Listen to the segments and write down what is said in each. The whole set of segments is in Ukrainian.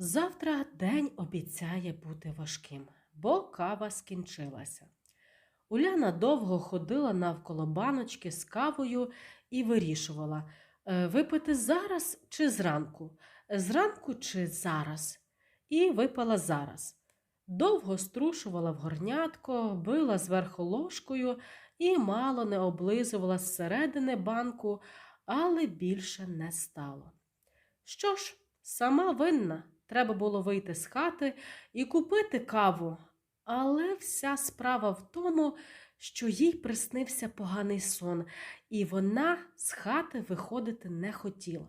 Завтра день обіцяє бути важким, бо кава скінчилася. Уляна довго ходила навколо баночки з кавою і вирішувала, е, випити зараз чи зранку, зранку чи зараз. І випила зараз. Довго струшувала в горнятко, била зверху ложкою і мало не облизувала зсередини банку, але більше не стало. Що ж, сама винна, треба було вийти з хати і купити каву. Але вся справа в тому, що їй приснився поганий сон, і вона з хати виходити не хотіла.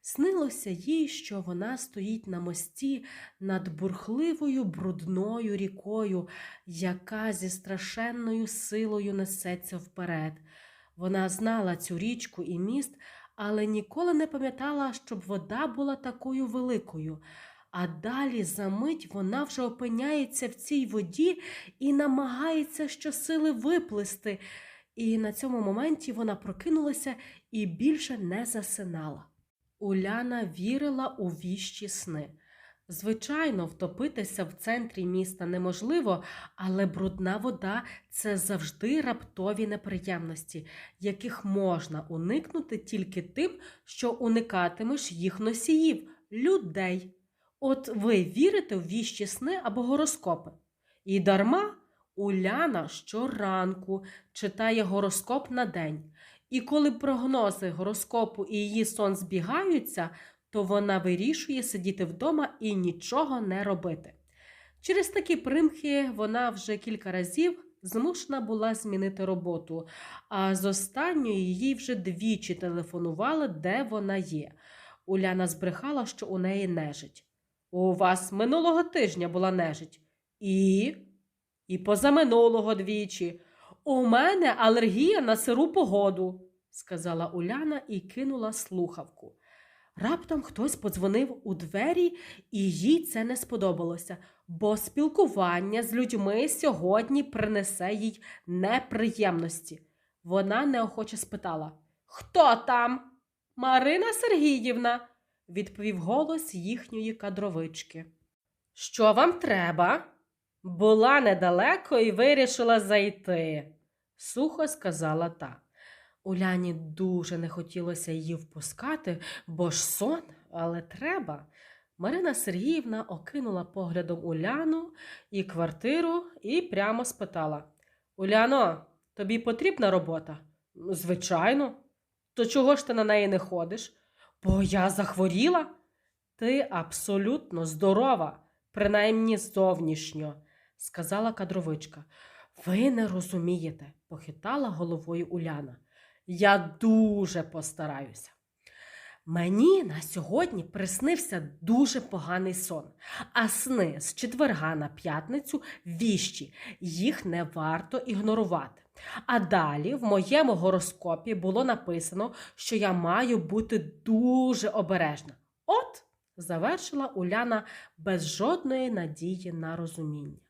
Снилося їй, що вона стоїть на мості над бурхливою брудною рікою, яка зі страшенною силою несеться вперед. Вона знала цю річку і міст, але ніколи не пам'ятала, щоб вода була такою великою. А далі за мить вона вже опиняється в цій воді і намагається щосили виплисти. І на цьому моменті вона прокинулася і більше не засинала. Уляна вірила у віщі сни. Звичайно, втопитися в центрі міста неможливо, але брудна вода це завжди раптові неприємності, яких можна уникнути тільки тим, що уникатимеш їх носіїв, людей. От ви вірите в віщі сни або гороскопи? І дарма Уляна щоранку читає гороскоп на день. І коли прогнози гороскопу і її сон збігаються, то вона вирішує сидіти вдома і нічого не робити. Через такі примхи вона вже кілька разів змушена була змінити роботу, а з останньої їй вже двічі телефонували, де вона є. Уляна збрехала, що у неї нежить. У вас минулого тижня була нежить. І? І позаминулого двічі. У мене алергія на сиру погоду, сказала Уляна і кинула слухавку. Раптом хтось подзвонив у двері, і їй це не сподобалося, бо спілкування з людьми сьогодні принесе їй неприємності. Вона неохоче спитала Хто там? Марина Сергіївна, відповів голос їхньої кадровички. Що вам треба? Була недалеко і вирішила зайти, сухо сказала та. Уляні дуже не хотілося її впускати, бо ж сон, але треба. Марина Сергіївна окинула поглядом Уляну і квартиру і прямо спитала: Уляно, тобі потрібна робота? Звичайно. То чого ж ти на неї не ходиш? Бо я захворіла? Ти абсолютно здорова, принаймні зовнішньо, сказала кадровичка. Ви не розумієте, похитала головою Уляна. Я дуже постараюся. Мені на сьогодні приснився дуже поганий сон, а сни з четверга на п'ятницю віщі, їх не варто ігнорувати. А далі в моєму гороскопі було написано, що я маю бути дуже обережна. От, завершила Уляна без жодної надії на розуміння.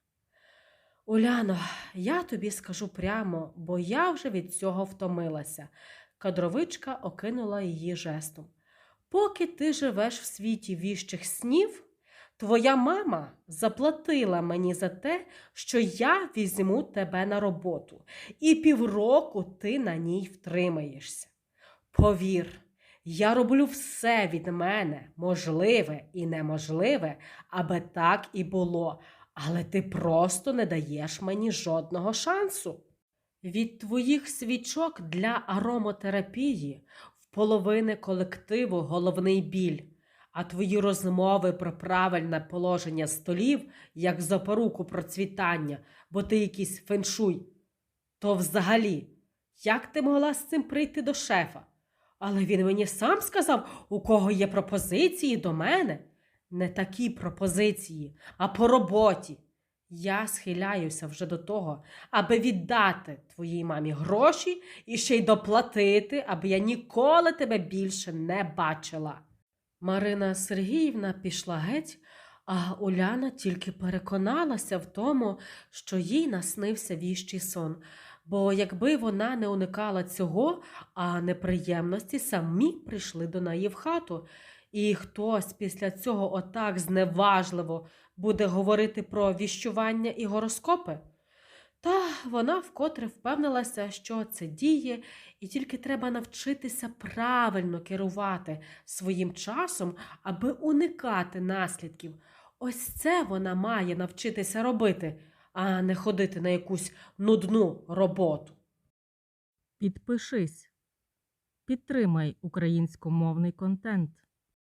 Уляно, я тобі скажу прямо, бо я вже від цього втомилася. Кадровичка окинула її жестом. Поки ти живеш в світі віщих снів, твоя мама заплатила мені за те, що я візьму тебе на роботу, і півроку ти на ній втримаєшся. Повір, я роблю все від мене, можливе і неможливе, аби так і було, але ти просто не даєш мені жодного шансу. Від твоїх свічок для аромотерапії в половини колективу головний біль, а твої розмови про правильне положення столів, як запоруку процвітання, бо ти якийсь феншуй. То взагалі, як ти могла з цим прийти до шефа? Але він мені сам сказав, у кого є пропозиції до мене. Не такі пропозиції, а по роботі. Я схиляюся вже до того, аби віддати твоїй мамі гроші і ще й доплатити, аби я ніколи тебе більше не бачила. Марина Сергіївна пішла геть, а Уляна тільки переконалася в тому, що їй наснився віщий сон. Бо якби вона не уникала цього, а неприємності самі прийшли до неї в хату. І хтось після цього отак зневажливо буде говорити про віщування і гороскопи? Та вона вкотре впевнилася, що це діє, і тільки треба навчитися правильно керувати своїм часом, аби уникати наслідків. Ось це вона має навчитися робити, а не ходити на якусь нудну роботу. Підпишись. Підтримай українськомовний контент.